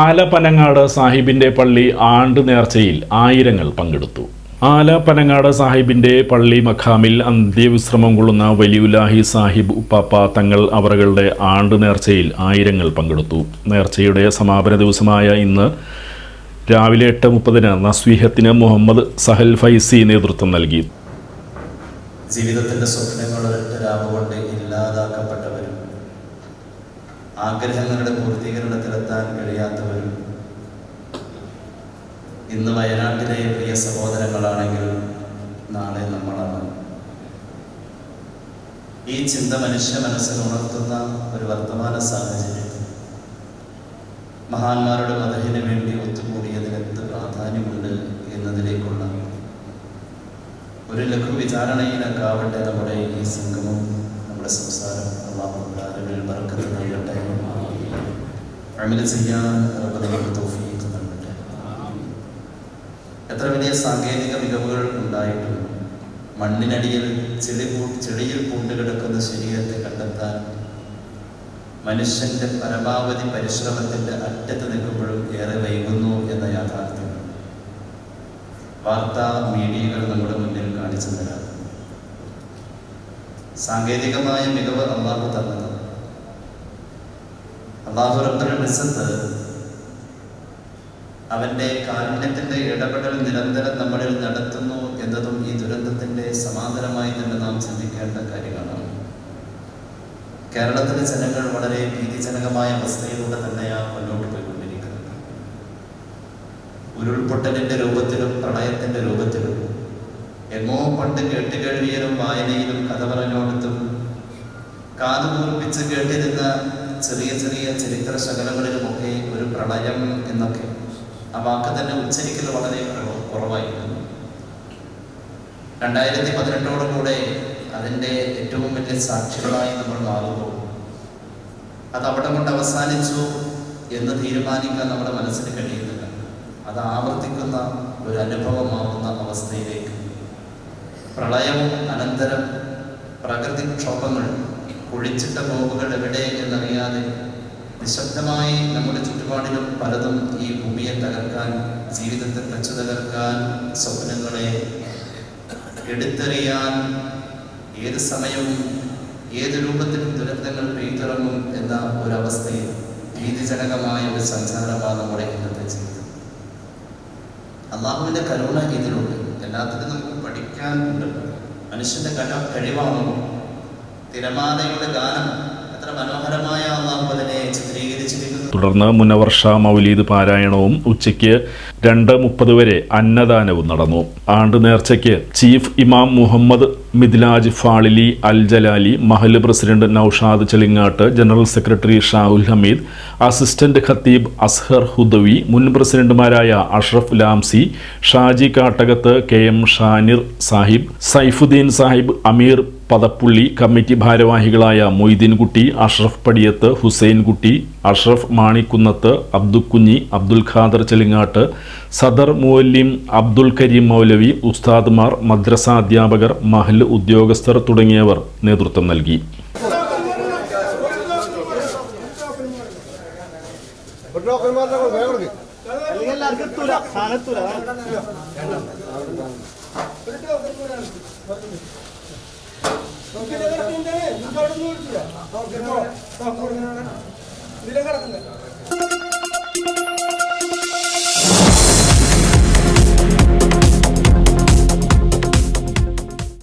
ആലപ്പനങ്ങാട് സാഹിബിന്റെ പള്ളി ആണ്ട് നേർച്ചയിൽ ആയിരങ്ങൾ പങ്കെടുത്തു. ആലപ്പനങ്ങാട് സാഹിബിന്റെ പള്ളി മഖാമിൽ അന്ത്യവിശ്രമം കൊള്ളുന്ന വലിയുലാഹി സാഹിബ് ഉപ്പാപ്പ തങ്ങൾ അവറുകളുടെ ആണ്ട് നേർച്ചയിൽ ആയിരങ്ങൾ പങ്കെടുത്തു. നേർച്ചയുടെ സമാപന ദിവസമായ ഇന്ന് രാവിലെ എട്ട് മുപ്പതിന് നസ്വീഹത്തിന് മുഹമ്മദ് സഹൽ ഫൈസി നേതൃത്വം നൽകി. ജീവിതത്തിന്റെ സ്വപ്നങ്ങൾ ഒരൊറ്റ കൊണ്ട് ഇല്ലാതാക്കപ്പെട്ടവരും ആഗ്രഹങ്ങളുടെ പൂർത്തീകരണത്തിലെത്താൻ കഴിയാത്തവരും ഇന്ന് വയനാട്ടിലെ പ്രിയ സഹോദരങ്ങളാണെങ്കിൽ നാളെ നമ്മളാണ്. ഈ ചിന്ത മനുഷ്യ മനസ്സിൽ ഉണർത്തുന്ന ഒരു വർത്തമാന സാഹചര്യം. മഹാന്മാരുടെ മതഹിന് വേണ്ടി ഒത്തുകൂടിയതിന് എന്ത് പ്രാധാന്യമുണ്ട് എന്നതിലേക്കുള്ള ഒരു ലഘു വിചാരണയിലൊക്കെ ആവട്ടെ നമ്മുടെ ഈ സംഗമം നമ്മുടെ സംസാരം. ബർക്കത്ത് എത്ര വലിയ സാങ്കേതിക മികവുകൾ ഉണ്ടായിട്ടും മണ്ണിനടിയിൽ ചെളി ചെളിയിൽ പൂണ്ട് കിടക്കുന്ന ശരീരത്തെ കണ്ടെത്താൻ മനുഷ്യന്റെ പരമാവധി പരിശ്രമത്തിന്റെ അറ്റത്ത് നിൽക്കുമ്പോഴും ഏറെ വൈകുന്നു എന്ന യാഥാർത്ഥ്യം. വാർത്താ മീഡിയകൾ നമ്മുടെ മുന്നിൽ കാണിച്ചു തരാം സാങ്കേതികമായ മികവ് അള്ളാഹു തന്നത് അള്ളാഹു റബ്ബുൽ ഇസ്സത്ത് അവന്റെ കാരുണ്യത്തിന്റെ ഇടപെടൽ നിരന്തരം നമ്മളിൽ നടത്തുന്നു എന്നതും ഈ ദുരന്തത്തിന്റെ സമാന്തരമായി തന്നെ നാം ചിന്തിക്കേണ്ട കാര്യങ്ങളാണ്. കേരളത്തിലെ ജനങ്ങൾ വളരെ ഭീതിജനകമായ അവസ്ഥയിലൂടെ തന്നെയാണ് മുന്നോട്ട് പോയിക്കൊണ്ടിരിക്കുന്നത്. ഉരുൾപൊട്ടലിന്റെ രൂപത്തിലും പ്രളയത്തിന്റെ രൂപത്തിലും എങ്ങോ പണ്ട് കേട്ടുകേൾവിയിലും വായനയിലും കഥ പറഞ്ഞോടത്തും കാതുകൂർപ്പിച്ച് കേട്ടിരുന്ന ചെറിയ ചെറിയ ചരിത്ര ശകലങ്ങളിലുമൊക്കെ ഒരു പ്രളയം എന്നൊക്കെ. ആ വാക്ക് തന്നെ ഉച്ചരിക്കൽ വളരെ കുറവായിരുന്നു. രണ്ടായിരത്തി പതിനെട്ടോടുകൂടെ അതിന്റെ ഏറ്റവും വലിയ സാക്ഷികളായി നമ്മൾ മാറുമ്പോൾ അത് അവിടെ കൊണ്ട് അവസാനിച്ചു എന്ന് തീരുമാനിക്കാൻ നമ്മുടെ മനസ്സിന് കഴിയുന്നില്ല. അത് ആവർത്തിക്കുന്ന ഒരു അനുഭവമാകുന്ന അവസ്ഥയിലേക്ക്. പ്രളയവും അനന്തരം പ്രകൃതിക്ഷോഭങ്ങൾ കുഴിച്ചിട്ട ബോംബുകൾ എവിടെ എന്നറിയാതെ നിശബ്ദമായി നമ്മുടെ ചുറ്റുപാടിലും പലതും ഈ ഭൂമിയെ തകർക്കാൻ ജീവിതത്തെ തച്ചു തകർക്കാൻ സ്വപ്നങ്ങളെ എടുത്തെറിയാൻ ഏത് സമയവും ഏത് രൂപത്തിലും ദുരന്തങ്ങൾ പെയ്തിറങ്ങും എന്ന ഒരവസ്ഥയിൽ ഭീതിജനകമായ ഒരു സഞ്ചാരമാണ് നമ്മുടെ ഇന്നത്തെ ജീവിതം. അള്ളാഹുവിന്റെ കരുണ ഇതിലുണ്ട്. എല്ലാത്തിനും നമുക്ക് പഠിക്കാനുണ്ട് മനുഷ്യന്റെ കല കഴിവാണോ തിരമാലയുടെ ഗാനം എത്ര മനോഹരമായ അള്ളാഹു തുടർന്ന് മുനവർഷ മൗലീദ് പാരായണവും ഉച്ചയ്ക്ക് രണ്ട് മുപ്പത് വരെ അന്നദാനവും നടന്നു. ആണ്ട് നേർച്ചയ്ക്ക് ചീഫ് ഇമാം മുഹമ്മദ് മിദ്ലാജ് ഫാളിലി അൽ Jalali Mahal president Naushad Chelingat general secretary Shahul Hameed assistant ഖത്തീബ് അസ്ഹർ ഹുദവി മുൻ പ്രസിഡന്റുമാരായ Ashraf Lamsi Shaji Kattakath K M Shanir Sahib Saifuddin Sahib Ameer Padappulli committee ഭാരവാഹികളായ മൊയ്തീൻകുട്ടി അഷ്റഫ് പടിയത്ത് ഹുസൈൻകുട്ടി അഷ്റഫ് മാണിക്കുന്നത്ത് അബ്ദുക്കുഞ്ഞി അബ്ദുൽ ഖാദർ ചെലിങ്ങാട്ട് സദർ മുവല്ലിം അബ്ദുൽ കരീം മൗലവി ഉസ്താദ്മാർ മദ്രസ അധ്യാപകർ മഹൽ ഉദ്യോഗസ്ഥർ തുടങ്ങിയവർ നേതൃത്വം നൽകി. ഇതിലെ കിടക്കുന്നത്